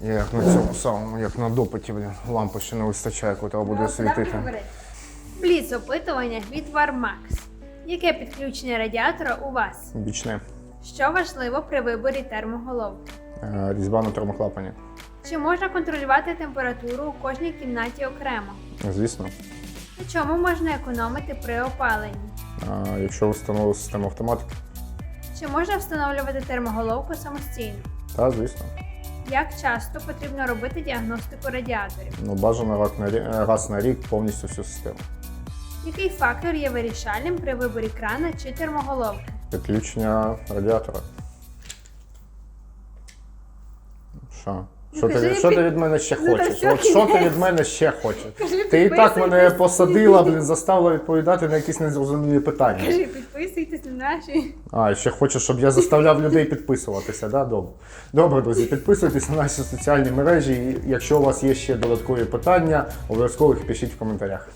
Я як на цьому самому, як на допиті, блін, лампи ще не вистачає, котра буде світити. Бліц опитування від Warmax. Яке підключення радіатора у вас? Бічне. Що важливо при виборі термоголовки? Е, Різьба на термоклапані. Чи можна контролювати температуру у кожній кімнаті окремо? Звісно. На чому можна економити при опаленні? Е, Якщо ви встановили систему автоматики, Чи можна встановлювати термоголовку самостійно? та звісно. Як часто потрібно робити діагностику радіаторів? Ну, бажано раз на рік, раз на рік повністю всю систему. Який фактор є вирішальним при виборі крана чи термоголовки? Підключення радіатора. Що? Що, Ну, кажи, ти, що ти від мене ще Ну, хочеш? От що ти від мене ще хочеш? Ти і так мене посадила, блін, заставила відповідати на якісь незрозумілі питання. Кажи, підписуйтесь на наші. А, ще хочеш, щоб я заставляв людей підписуватися, да? Добре. Добре, друзі, підписуйтесь на наші соціальні мережі. І якщо у вас є ще додаткові питання, обов'язково їх пишіть в коментарях.